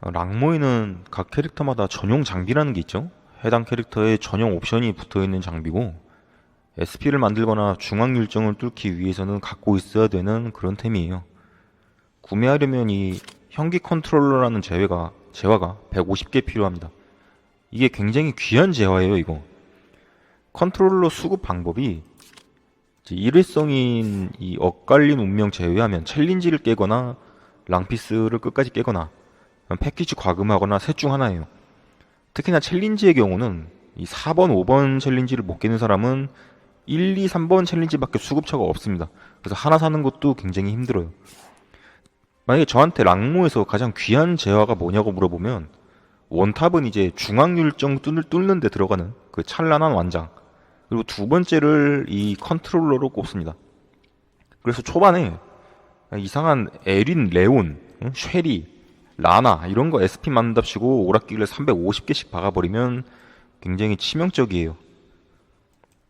어, 랑모에는 각 캐릭터마다 전용 장비라는 게 있죠. 해당 캐릭터에 전용 옵션이 붙어 있는 장비고 SP를 만들거나 중앙 율정을 뚫기 위해서는 갖고 있어야 되는 그런 템이에요. 구매하려면 이 현기 컨트롤러라는 재화가 재화가 150개 필요합니다. 이게 굉장히 귀한 재화예요, 이거. 컨트롤러 수급 방법이 일회성인 이 엇갈린 운명 제외하면 챌린지를 깨거나 랑피스를 끝까지 깨거나 패키지 과금하거나 셋 중 하나예요. 특히나 챌린지의 경우는 이 4번, 5번 챌린지를 못 깨는 사람은 1, 2, 3번 챌린지밖에 수급처가 없습니다. 그래서 하나 사는 것도 굉장히 힘들어요. 만약에 저한테 랑모에서 가장 귀한 재화가 뭐냐고 물어보면 원탑은 이제 중앙율정 뚫- 뚫는 데 들어가는 그 찬란한 완장 그리고 두 번째를 이 컨트롤러로 꼽습니다. 그래서 초반에 이상한 에린, 레온, 응? 쉐리, 라나 이런 거 SP 만답시고 오락기를 350개씩 박아버리면 굉장히 치명적이에요.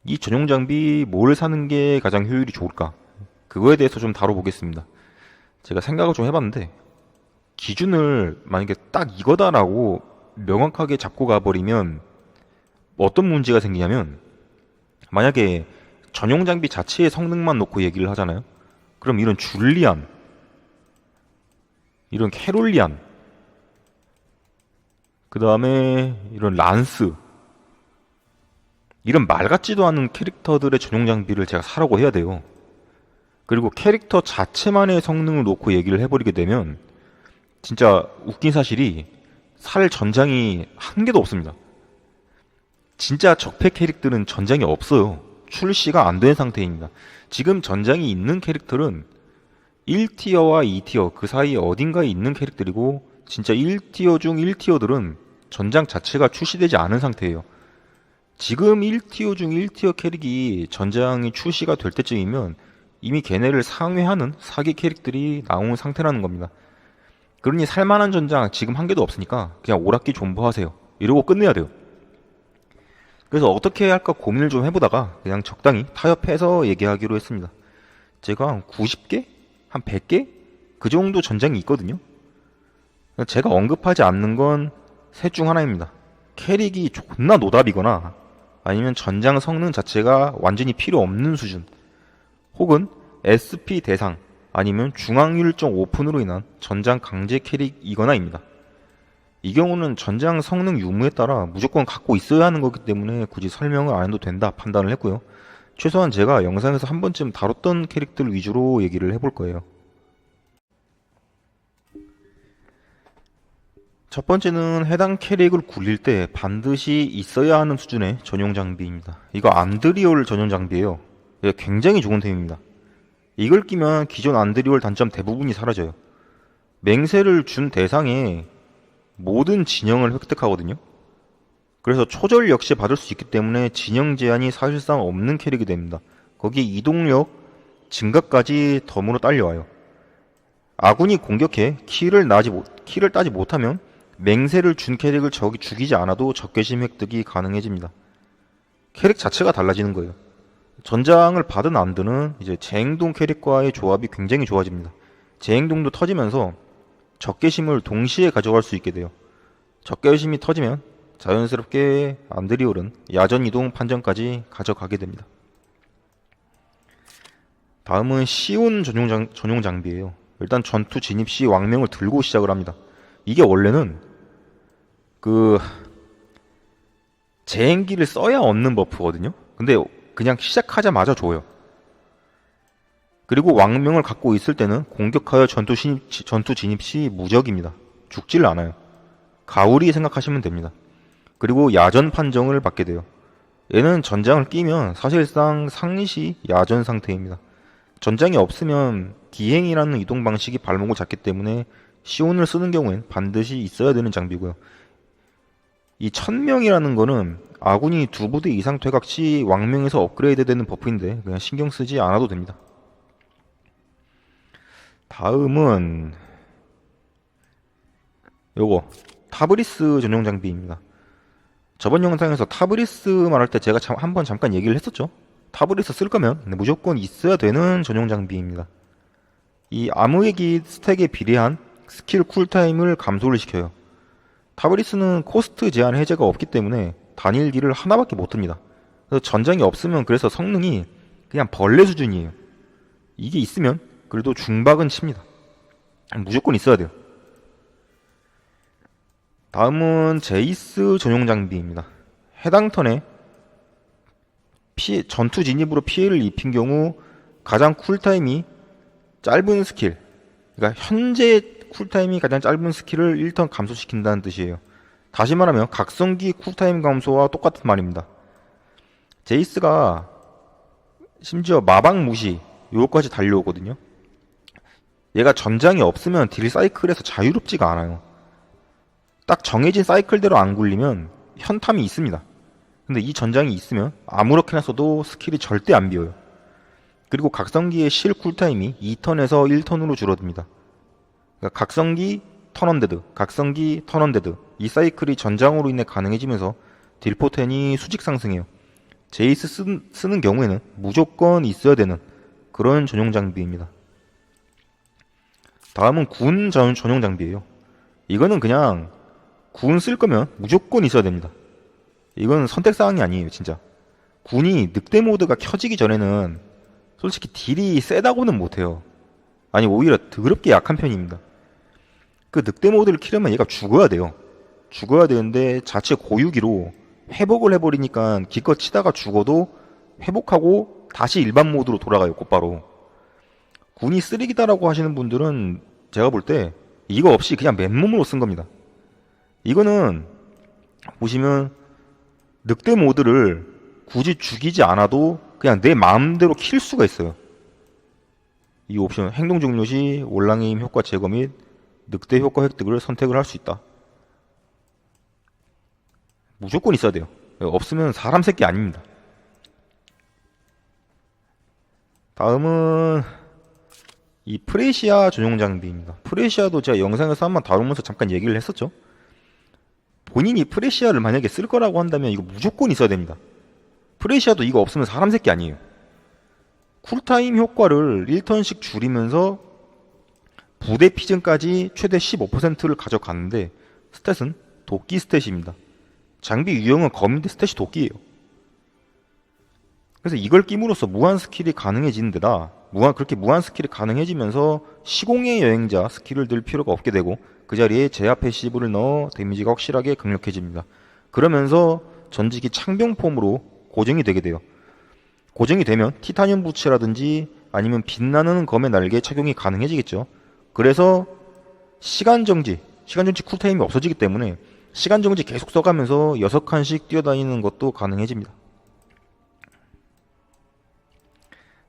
이 전용 장비 뭘 사는 게 가장 효율이 좋을까? 그거에 대해서 좀 다뤄보겠습니다. 제가 생각을 좀 해봤는데 기준을 만약에 딱 이거다라고 명확하게 잡고 가버리면 어떤 문제가 생기냐면 만약에 전용 장비 자체의 성능만 놓고 얘기를 하잖아요. 그럼 이런 줄리안, 이런 캐롤리안, 그 다음에 이런 란스, 이런 말 같지도 않은 캐릭터들의 전용 장비를 제가 사라고 해야 돼요. 그리고 캐릭터 자체만의 성능을 놓고 얘기를 해버리게 되면 진짜 웃긴 사실이 살 전장이 한 개도 없습니다. 진짜 적폐 캐릭들은 전장이 없어요. 출시가 안 된 상태입니다. 지금 전장이 있는 캐릭터는 1티어와 2티어 그 사이 어딘가에 있는 캐릭들이고 진짜 1티어 중 1티어들은 전장 자체가 출시되지 않은 상태예요. 지금 1티어 중 1티어 캐릭이 전장이 출시가 될 때쯤이면 이미 걔네를 상회하는 사기 캐릭들이 나온 상태라는 겁니다. 그러니 살만한 전장 지금 한 개도 없으니까 그냥 오락기 존버하세요. 이러고 끝내야 돼요. 그래서 어떻게 할까 고민을 좀 해보다가 그냥 적당히 타협해서 얘기하기로 했습니다. 제가 한 90개? 한 100개? 그 정도 전장이 있거든요. 제가 언급하지 않는 건 셋 중 하나입니다. 캐릭이 존나 노답이거나 아니면 전장 성능 자체가 완전히 필요 없는 수준 혹은 SP 대상 아니면 중앙율정 오픈으로 인한 전장 강제 캐릭이거나입니다. 이 경우는 전장 성능 유무에 따라 무조건 갖고 있어야 하는 거기 때문에 굳이 설명을 안 해도 된다 판단을 했고요. 최소한 제가 영상에서 한 번쯤 다뤘던 캐릭들 위주로 얘기를 해볼 거예요. 첫 번째는 해당 캐릭을 굴릴 때 반드시 있어야 하는 수준의 전용 장비입니다. 이거 안드리올 전용 장비예요. 굉장히 좋은 템입니다. 이걸 끼면 기존 안드리올 단점 대부분이 사라져요. 맹세를 준 대상에 모든 진영을 획득하거든요. 그래서 초절 역시 받을 수 있기 때문에 진영 제한이 사실상 없는 캐릭이 됩니다. 거기에 이동력 증가까지 덤으로 딸려와요. 아군이 공격해 키를 나지 못, 키를 따지 못하면 맹세를 준 캐릭을 적이 죽이지 않아도 적개심 획득이 가능해집니다. 캐릭 자체가 달라지는 거예요. 전장을 받은 안드는 이제 재행동 캐릭과의 조합이 굉장히 좋아집니다. 재행동도 터지면서 적개심을 동시에 가져갈 수 있게 돼요. 적개심이 터지면 자연스럽게 안드리올은 야전 이동 판정까지 가져가게 됩니다. 다음은 시온 전용, 장, 전용 장비예요. 일단 전투 진입 시 왕명을 들고 시작을 합니다. 이게 원래는 그 재행기를 써야 얻는 버프거든요. 근데 그냥 시작하자마자 줘요. 그리고 왕명을 갖고 있을 때는 공격하여 전투 진입, 전투 진입 시 무적입니다. 죽지를 않아요. 가오리 생각하시면 됩니다. 그리고 야전 판정을 받게 돼요. 얘는 전장을 끼면 사실상 상시 야전 상태입니다. 전장이 없으면 기행이라는 이동 방식이 발목을 잡기 때문에 시온을 쓰는 경우엔 반드시 있어야 되는 장비고요. 이 천명이라는 거는 아군이 두 부대 이상 퇴각 시 왕명에서 업그레이드 되는 버프인데 그냥 신경 쓰지 않아도 됩니다. 다음은 요거 타브리스 전용 장비입니다. 저번 영상에서 타브리스 말할 때 제가 참, 한번 잠깐 얘기를 했었죠. 타브리스 쓸 거면 무조건 있어야 되는 전용 장비입니다. 이 암흑의 기 스택에 비례한 스킬 쿨타임을 감소를 시켜요. 타브리스는 코스트 제한 해제가 없기 때문에 단일기를 하나밖에 못 듭니다. 그래서 전장이 없으면 그래서 성능이 그냥 벌레 수준이에요. 이게 있으면 그래도 중박은 칩니다. 무조건 있어야 돼요. 다음은 제이스 전용 장비입니다. 해당 턴에 피해, 전투 진입으로 피해를 입힌 경우 가장 쿨타임이 짧은 스킬, 그러니까 현재 쿨타임이 가장 짧은 스킬을 1턴 감소시킨다는 뜻이에요. 다시 말하면 각성기 쿨타임 감소와 똑같은 말입니다. 제이스가 심지어 마방 무시 요거까지 달려오거든요. 얘가 전장이 없으면 딜 사이클에서 자유롭지가 않아요. 딱 정해진 사이클대로 안 굴리면 현탐이 있습니다. 근데 이 전장이 있으면 아무렇게나 써도 스킬이 절대 안 비어요. 그리고 각성기의 실 쿨타임이 2턴에서 1턴으로 줄어듭니다. 그러니까 각성기 턴언데드, 각성기 턴언데드 이 사이클이 전장으로 인해 가능해지면서 딜포텐이 수직 상승해요. 제이스 쓰, 쓰는 경우에는 무조건 있어야 되는 그런 전용 장비입니다. 다음은 군 전, 전용 장비예요. 이거는 그냥 군 쓸 거면 무조건 있어야 됩니다. 이건 선택 사항이 아니에요, 진짜. 군이 늑대 모드가 켜지기 전에는 솔직히 딜이 세다고는 못해요. 아니 오히려 더럽게 약한 편입니다. 그 늑대 모드를 키려면 얘가 죽어야 돼요. 죽어야 되는데 자체 고유기로 회복을 해버리니까 기껏 치다가 죽어도 회복하고 다시 일반 모드로 돌아가요, 곧바로. 군이 쓰레기다라고 하시는 분들은 제가 볼 때 이거 없이 그냥 맨몸으로 쓴 겁니다. 이거는 보시면 늑대 모드를 굳이 죽이지 않아도 그냥 내 마음대로 킬 수가 있어요. 이 옵션 행동 종료 시 올랑의 힘 효과 제거 및 늑대 효과 획득을 선택을 할 수 있다. 무조건 있어야 돼요. 없으면 사람 새끼 아닙니다. 다음은 이 프레시아 전용 장비입니다. 프레시아도 제가 영상에서 한번 다루면서 잠깐 얘기를 했었죠. 본인이 프레시아를 만약에 쓸 거라고 한다면 이거 무조건 있어야 됩니다. 프레시아도 이거 없으면 사람 새끼 아니에요. 쿨타임 효과를 1턴씩 줄이면서 부대 피증까지 최대 15%를 가져가는데 스탯은 도끼 스탯입니다. 장비 유형은 검인데 스탯이 도끼예요. 그래서 이걸 끼므로써 무한 스킬이 가능해지는 데다 무한 그렇게 무한 스킬이 가능해지면서 시공의 여행자 스킬을 들 필요가 없게 되고 그 자리에 제압 패시브를 넣어 데미지가 확실하게 강력해집니다. 그러면서 전직이 창병 폼으로 고정이 되게 돼요. 고정이 되면 티타늄 부츠라든지 아니면 빛나는 검의 날개 착용이 가능해지겠죠. 그래서 시간 정지, 시간 정지 쿨타임이 없어지기 때문에 시간 정지 계속 써가면서 6칸씩 뛰어다니는 것도 가능해집니다.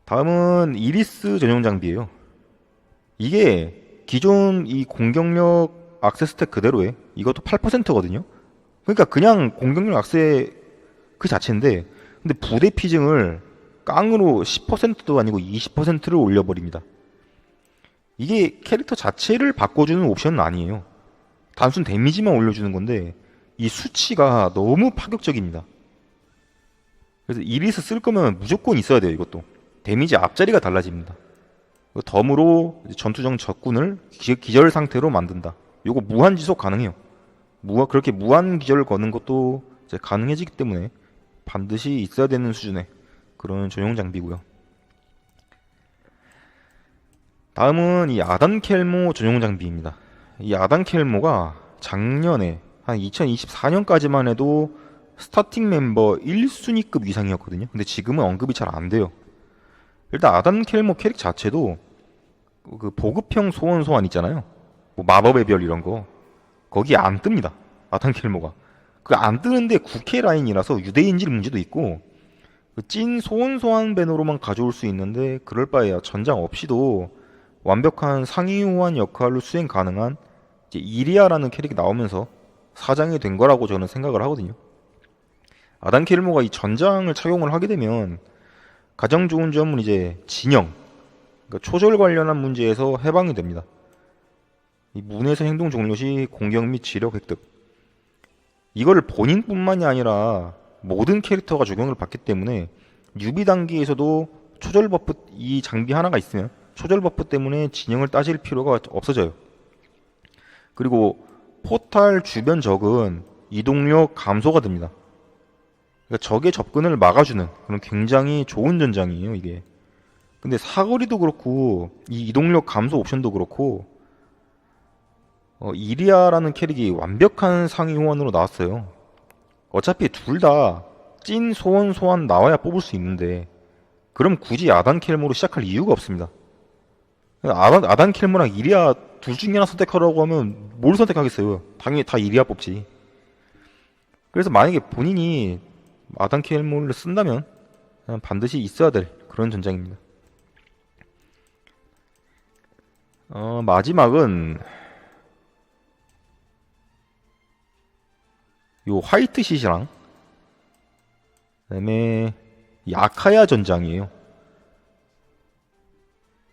다음은 이리스 전용 장비예요. 이게 기존 이 공격력 악세 스택 그대로에 이것도 8%거든요. 그러니까 그냥 공격력 악세 그 자체인데 근데 부대 피증을 깡으로 10%도 아니고 20%를 올려버립니다. 이게 캐릭터 자체를 바꿔주는 옵션은 아니에요. 단순 데미지만 올려주는 건데 이 수치가 너무 파격적입니다. 그래서 이리스 쓸 거면 무조건 있어야 돼요. 이것도 데미지 앞자리가 달라집니다. 덤으로 전투정 적군을 기, 기절 상태로 만든다. 요거 무한 지속 가능해요. 무한 그렇게 무한 기절을 거는 것도 가능해지기 때문에 반드시 있어야 되는 수준의 그런 전용 장비고요. 다음은 이 아단 켈모 전용 장비입니다. 이 아단 켈모가 작년에 한 2024년까지만 해도 스타팅 멤버 1순위급 이상이었거든요. 근데 지금은 언급이 잘 안 돼요. 일단 아단 켈모 캐릭 자체도 그 보급형 소원 소환 있잖아요. 뭐 마법의 별 이런 거 거기 안 뜹니다. 아단 켈모가 그 안 뜨는데 국회 라인이라서 유대인질 문제도 있고 그찐 소원 소환 배너로만 가져올 수 있는데 그럴 바에야 전장 없이도 완벽한 상위 호환 역할로 수행 가능한 이리아라는 캐릭이 나오면서 사장이 된 거라고 저는 생각을 하거든요. 아단 켈모가 이 전장을 착용을 하게 되면 가장 좋은 점은 이제 진영, 그러니까 초절 관련한 문제에서 해방이 됩니다. 이 문에서 행동 종료 시 공격 및 지력 획득. 이거를 본인뿐만이 아니라 모든 캐릭터가 적용을 받기 때문에 유비 단계에서도 초절 버프 이 장비 하나가 있으면 초절 버프 때문에 진영을 따질 필요가 없어져요. 그리고 포탈 주변 적은 이동력 감소가 됩니다. 그러니까 적의 접근을 막아주는 그런 굉장히 좋은 전장이에요, 이게. 근데 사거리도 그렇고 이 이동력 감소 옵션도 그렇고 어, 이리아라는 캐릭이 완벽한 상위 호환으로 나왔어요. 어차피 둘 다 찐 소원 소환 나와야 뽑을 수 있는데 그럼 굳이 아단 켈모로 시작할 이유가 없습니다. 아단, 아단 켈모랑 이리아 둘 중에 하나 선택하라고 하면 뭘 선택하겠어요? 당연히 다 이리아 뽑지. 그래서 만약에 본인이 아단 켈모를 쓴다면 그냥 반드시 있어야 될 그런 전장입니다. 어, 마지막은 요 화이트 시시랑 그다음에 이 아카야 전장이에요.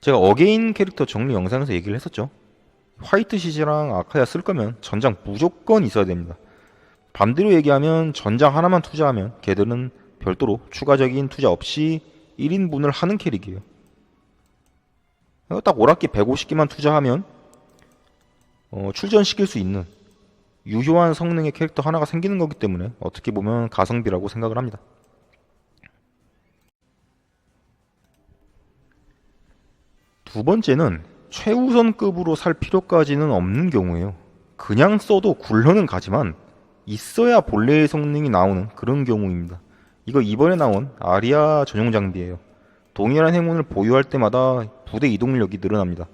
제가 어게인 캐릭터 정리 영상에서 얘기를 했었죠. 화이트 시시랑 아카야 쓸 거면 전장 무조건 있어야 됩니다. 반대로 얘기하면 전장 하나만 투자하면 걔들은 별도로 추가적인 투자 없이 1인분을 하는 캐릭이에요. 딱 오락기 150개만 투자하면 어, 출전시킬 수 있는 유효한 성능의 캐릭터 하나가 생기는 거기 때문에 어떻게 보면 가성비라고 생각을 합니다. 두 번째는 최우선급으로 살 필요까지는 없는 경우예요. 그냥 써도 굴러는 가지만 있어야 본래의 성능이 나오는 그런 경우입니다. 이거 이번에 나온 아리아 전용 장비예요. 동일한 행운을 보유할 때마다 부대 이동력이 늘어납니다.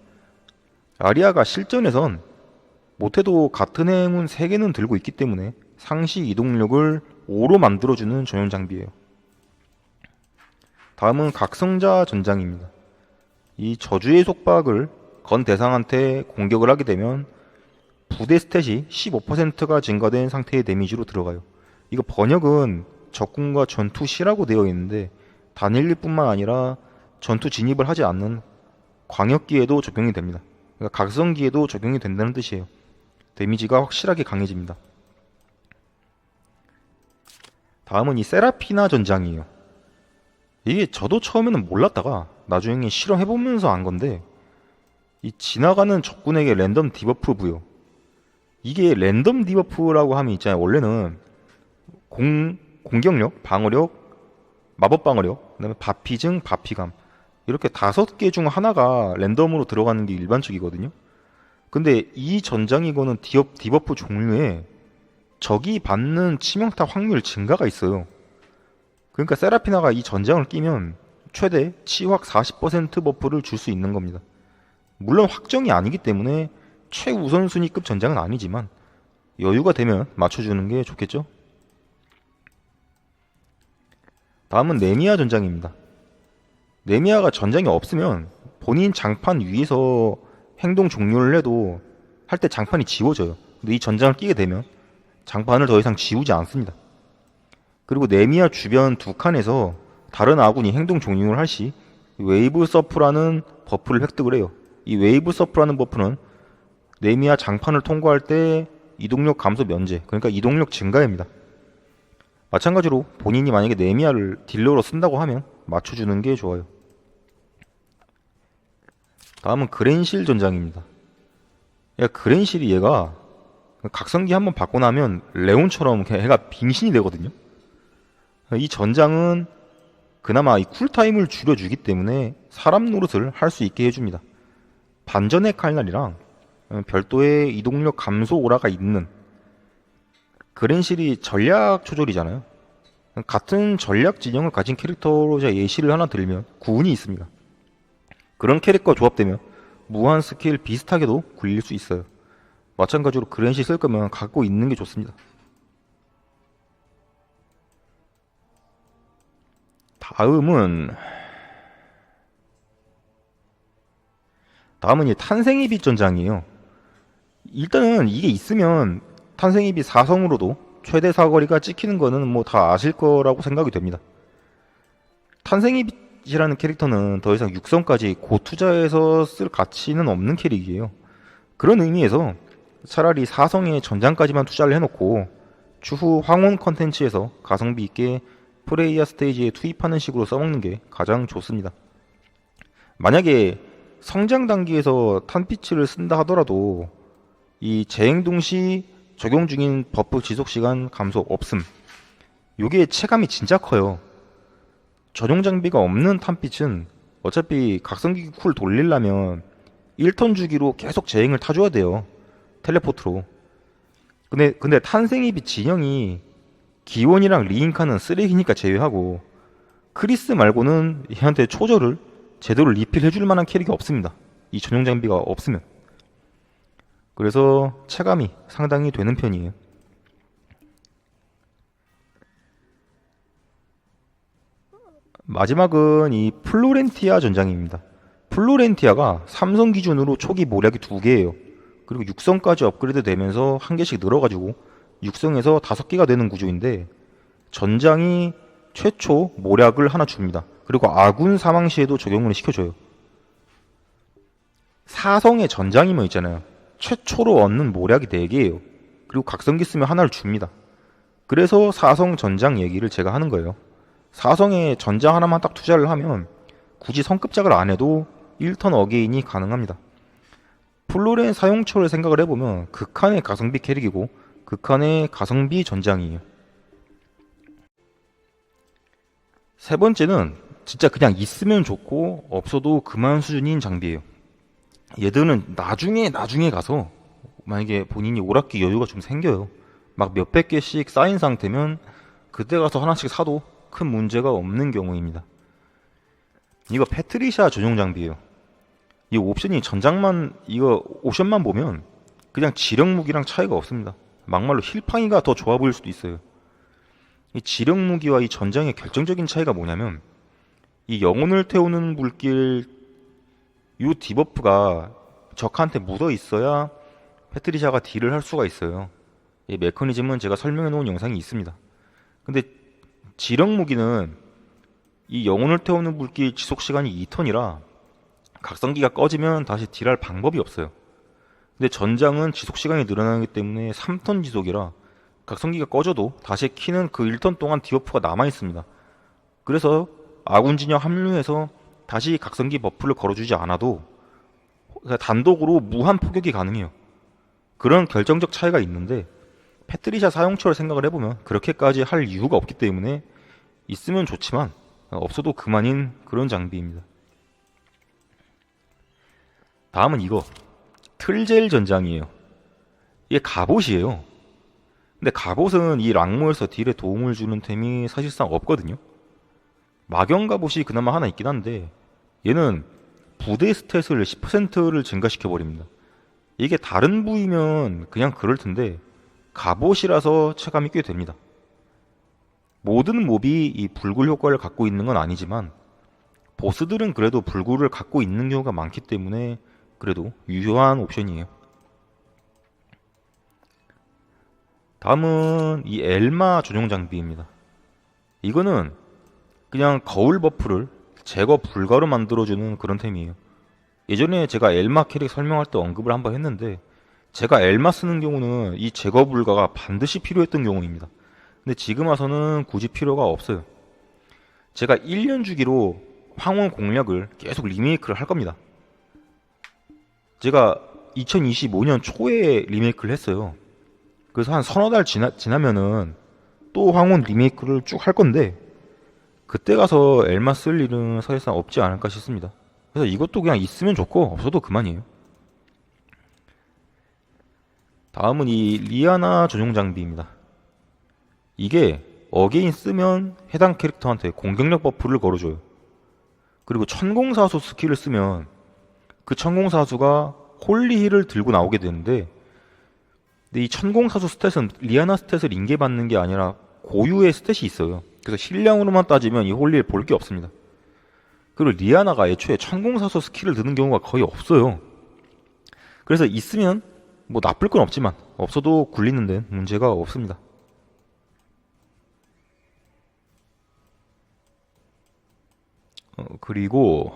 아리아가 실전에선 못해도 같은 행운 3개는 들고 있기 때문에 상시 이동력을 5로 만들어주는 전용 장비예요. 다음은 각성자 전장입니다. 이 저주의 속박을 건 대상한테 공격을 하게 되면 부대 스탯이 15%가 증가된 상태의 데미지로 들어가요. 이거 번역은 적군과 전투 시라고 되어 있는데 단일리뿐만 아니라 전투 진입을 하지 않는 광역기에도 적용이 됩니다. 그러니까 각성기에도 적용이 된다는 뜻이에요. 데미지가 확실하게 강해집니다. 다음은 이 세라피나 전장이에요. 이게 저도 처음에는 몰랐다가 나중에 실험해보면서 안 건데 이 지나가는 적군에게 랜덤 디버프 부여 이게 랜덤 디버프라고 하면 있잖아요 원래는 공, 공격력, 방어력, 마법 방어력, 그다음에 바피증, 바피감 이렇게 다섯 개 중 하나가 랜덤으로 들어가는 게 일반적이거든요. 근데 이 전장이고는 디업, 디버프 종류에 적이 받는 치명타 확률 증가가 있어요. 그러니까 세라피나가 이 전장을 끼면 최대 치확 40% 버프를 줄 수 있는 겁니다. 물론 확정이 아니기 때문에 최우선순위급 전장은 아니지만 여유가 되면 맞춰주는 게 좋겠죠? 다음은 네미아 전장입니다. 네미아가 전장이 없으면 본인 장판 위에서 행동 종료를 해도 할 때 장판이 지워져요. 근데 이 전장을 끼게 되면 장판을 더 이상 지우지 않습니다. 그리고 네미아 주변 두 칸에서 다른 아군이 행동 종료를 할 시 웨이브 서프라는 버프를 획득을 해요. 이 웨이브 서프라는 버프는 네미아 장판을 통과할 때 이동력 감소 면제, 그러니까 이동력 증가입니다. 마찬가지로 본인이 만약에 네미아를 딜러로 쓴다고 하면 맞춰주는 게 좋아요. 다음은 그랜실 전장입니다. 야, 그랜실이 얘가 각성기 한번 받고 나면 레온처럼 얘가 빙신이 되거든요. 이 전장은 그나마 이 쿨타임을 줄여주기 때문에 사람 노릇을 할 수 있게 해줍니다. 반전의 칼날이랑 별도의 이동력 감소 오라가 있는 그랜실이 전략 조절이잖아요. 같은 전략 진영을 가진 캐릭터로 제가 예시를 하나 들면 구운이 있습니다. 그런 캐릭터 조합되면 무한 스킬 비슷하게도 굴릴 수 있어요. 마찬가지로 그랜시 쓸 거면 갖고 있는 게 좋습니다. 다음은 다음은 이 탄생의 빛 전장이에요. 일단은 이게 있으면 탄생의 빛 4성으로도 최대 사거리가 찍히는 거는 뭐 다 아실 거라고 생각이 됩니다. 탄생의 빛이라는 캐릭터는 더 이상 6성까지 고투자해서 쓸 가치는 없는 캐릭이에요. 그런 의미에서 차라리 4성의 전장까지만 투자를 해놓고 추후 황혼 컨텐츠에서 가성비 있게 프레이야 스테이지에 투입하는 식으로 써먹는 게 가장 좋습니다. 만약에 성장 단계에서 탄피치를 쓴다 하더라도 이 재행 동 시 적용 중인 버프 지속 시간 감소 없음. 요게 체감이 진짜 커요. 전용 장비가 없는 탐빛은 어차피 각성기 쿨 돌리려면 1턴 주기로 계속 재행을 타줘야 돼요. 텔레포트로. 근데, 근데 탄생의 빛 진영이 기원이랑 리인카는 쓰레기니까 제외하고 크리스 말고는 얘한테 초절을 제대로 리필해줄 만한 캐릭이 없습니다. 이 전용 장비가 없으면. 그래서 체감이 상당히 되는 편이에요. 마지막은 이 플로렌티아 전장입니다. 플로렌티아가 삼성 기준으로 초기 모략이 두 개예요. 그리고 육성까지 업그레이드 되면서 한 개씩 늘어가지고 육성에서 다섯 개가 되는 구조인데 전장이 최초 모략을 하나 줍니다. 그리고 아군 사망 시에도 적용을 시켜줘요. 사성의 전장이면 있잖아요. 최초로 얻는 모략이 4개예요. 그리고 각성기 쓰면 하나를 줍니다. 그래서 사성 전장 얘기를 제가 하는 거예요. 사성에 전장 하나만 딱 투자를 하면 굳이 성급작을 안 해도 1턴 어게인이 가능합니다. 플로렌 사용처를 생각을 해보면 극한의 가성비 캐릭이고 극한의 가성비 전장이에요. 세 번째는 진짜 그냥 있으면 좋고 없어도 그만 수준인 장비예요. 얘들은 나중에 나중에 가서 만약에 본인이 오락기 여유가 좀 생겨요. 막 몇백 개씩 쌓인 상태면 그때 가서 하나씩 사도 큰 문제가 없는 경우입니다. 이거 패트리샤 전용 장비예요. 이 옵션이 전장만 이거 옵션만 보면 그냥 지력 무기랑 차이가 없습니다. 막말로 힐팡이가 더 좋아 보일 수도 있어요. 이 지력 무기와 이 전장의 결정적인 차이가 뭐냐면 이 영혼을 태우는 물길 요 디버프가 적한테 묻어 있어야 패트리샤가 딜을 할 수가 있어요. 이 메커니즘은 제가 설명해 놓은 영상이 있습니다. 근데 지력 무기는 이 영혼을 태우는 물길 지속 시간이 2턴이라 각성기가 꺼지면 다시 딜할 방법이 없어요. 근데 전장은 지속 시간이 늘어나기 때문에 3턴 지속이라 각성기가 꺼져도 다시 키는 그 1턴 동안 디버프가 남아 있습니다. 그래서 아군 진영 합류해서 다시 각성기 버프를 걸어주지 않아도 그냥 단독으로 무한 포격이 가능해요. 그런 결정적 차이가 있는데 패트리샤 사용처를 생각을 해보면 그렇게까지 할 이유가 없기 때문에 있으면 좋지만 없어도 그만인 그런 장비입니다. 다음은 이거 틀젤 전장이에요. 이게 갑옷이에요. 근데 갑옷은 이 랑모에서 딜에 도움을 주는 템이 사실상 없거든요. 막영 갑옷이 그나마 하나 있긴 한데 얘는 부대 스탯을 10%를 증가시켜 버립니다. 이게 다른 부위면 그냥 그럴 텐데 갑옷이라서 체감이 꽤 됩니다. 모든 몹이 이 불굴 효과를 갖고 있는 건 아니지만 보스들은 그래도 불굴을 갖고 있는 경우가 많기 때문에 그래도 유효한 옵션이에요. 다음은 이 엘마 전용 장비입니다. 이거는 그냥 거울 버프를 제거 불가로 만들어주는 그런 템이에요. 예전에 제가 엘마 캐릭 설명할 때 언급을 한번 했는데 제가 엘마 쓰는 경우는 이 제거 불가가 반드시 필요했던 경우입니다. 근데 지금 와서는 굳이 필요가 없어요. 제가 1년 주기로 황혼 공략을 계속 리메이크를 할 겁니다. 제가 2025년 초에 리메이크를 했어요. 그래서 한 서너 달 지나, 지나면은 또 황혼 리메이크를 쭉 할 건데 그때 가서 엘마 쓸 일은 사실상 없지 않을까 싶습니다. 그래서 이것도 그냥 있으면 좋고 없어도 그만이에요. 다음은 이 리아나 전용 장비입니다. 이게 어게인 쓰면 해당 캐릭터한테 공격력 버프를 걸어줘요. 그리고 천공사수 스킬을 쓰면 그 천공사수가 홀리힐을 들고 나오게 되는데 근데 이 천공사수 스탯은 리아나 스탯을 인계받는 게 아니라 고유의 스탯이 있어요. 그래서 실량으로만 따지면 이 홀리힐 볼게 없습니다. 그리고 리아나가 애초에 천공사수 스킬을 드는 경우가 거의 없어요. 그래서 있으면 뭐 나쁠 건 없지만 없어도 굴리는 데는 문제가 없습니다. 어, 그리고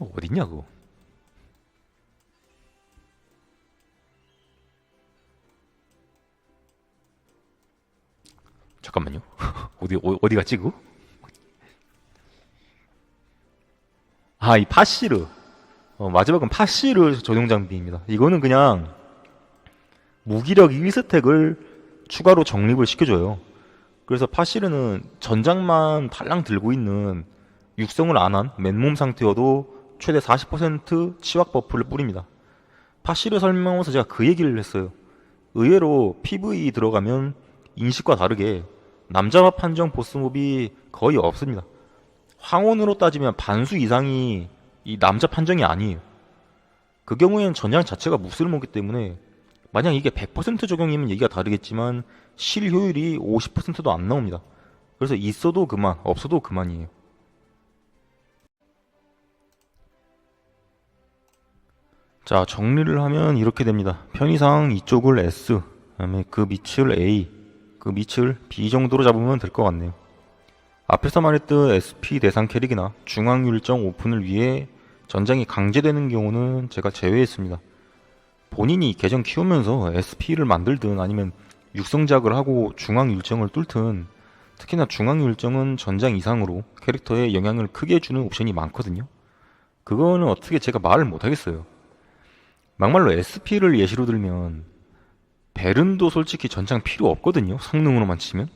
어, 어딨냐 그거 잠깐만요 어디 어, 어디 갔지 그거 아, 이 파시르. 어, 마지막은 파시르 전용 장비입니다. 이거는 그냥 무기력 1스택을 추가로 적립을 시켜줘요. 그래서 파시르는 전장만 달랑 들고 있는 육성을 안 한 맨몸 상태여도 최대 40% 치확 버프를 뿌립니다. 파시르 설명하면서 제가 그 얘기를 했어요. 의외로 PVE 들어가면 인식과 다르게 남자와 판정 보스몹이 거의 없습니다. 황혼으로 따지면 반수 이상이 이 남자 판정이 아니에요. 그 경우에는 전장 자체가 무쓸모기 때문에 만약 이게 100% 적용이면 얘기가 다르겠지만 실 효율이 50%도 안 나옵니다. 그래서 있어도 그만, 없어도 그만이에요. 자, 정리를 하면 이렇게 됩니다. 편의상 이쪽을 S, 그다음에 그 밑을 A, 그 밑을 B 정도로 잡으면 될 것 같네요. 앞에서 말했던 SP 대상 캐릭이나 중앙 율정 오픈을 위해 전장이 강제되는 경우는 제가 제외했습니다. 본인이 계정 키우면서 SP를 만들든 아니면 육성작을 하고 중앙 율정을 뚫든 특히나 중앙 율정은 전장 이상으로 캐릭터에 영향을 크게 주는 옵션이 많거든요. 그거는 어떻게 제가 말을 못하겠어요. 막말로 SP를 예시로 들면 베른도 솔직히 전장 필요 없거든요. 성능으로만 치면.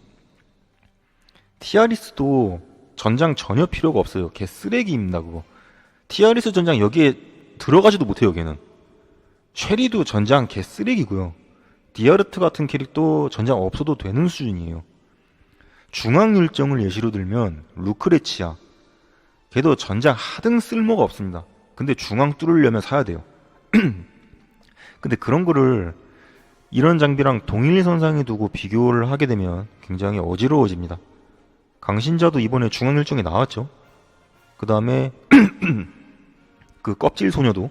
티아리스도 전장 전혀 필요가 없어요. 걔 쓰레기입니다, 그거. 티아리스 전장 여기에 들어가지도 못해요, 걔는. 쉐리도 전장 개 쓰레기고요. 디아르트 같은 캐릭도 전장 없어도 되는 수준이에요. 중앙 율정을 예시로 들면 루크레치아. 걔도 전장 하등 쓸모가 없습니다. 근데 중앙 뚫으려면 사야 돼요. 근데 그런 거를 이런 장비랑 동일선상에 두고 비교를 하게 되면 굉장히 어지러워집니다. 강신자도 이번에 중앙 율정에 나왔죠. 그 다음에 그 껍질 소녀도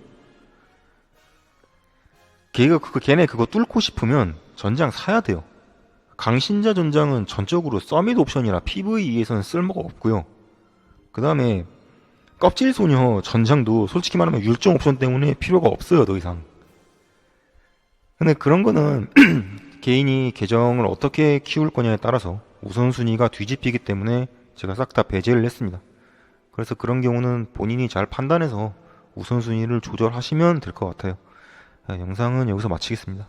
걔가 그거 걔네 그거 뚫고 싶으면 전장 사야 돼요. 강신자 전장은 전적으로 서밋 옵션이라 PVE에서는 쓸모가 없고요. 그 다음에 껍질 소녀 전장도 솔직히 말하면 율정 옵션 때문에 필요가 없어요 더 이상. 근데 그런 거는 개인이 계정을 어떻게 키울 거냐에 따라서 우선순위가 뒤집히기 때문에 제가 싹 다 배제를 했습니다. 그래서 그런 경우는 본인이 잘 판단해서 우선순위를 조절하시면 될 것 같아요. 자, 영상은 여기서 마치겠습니다.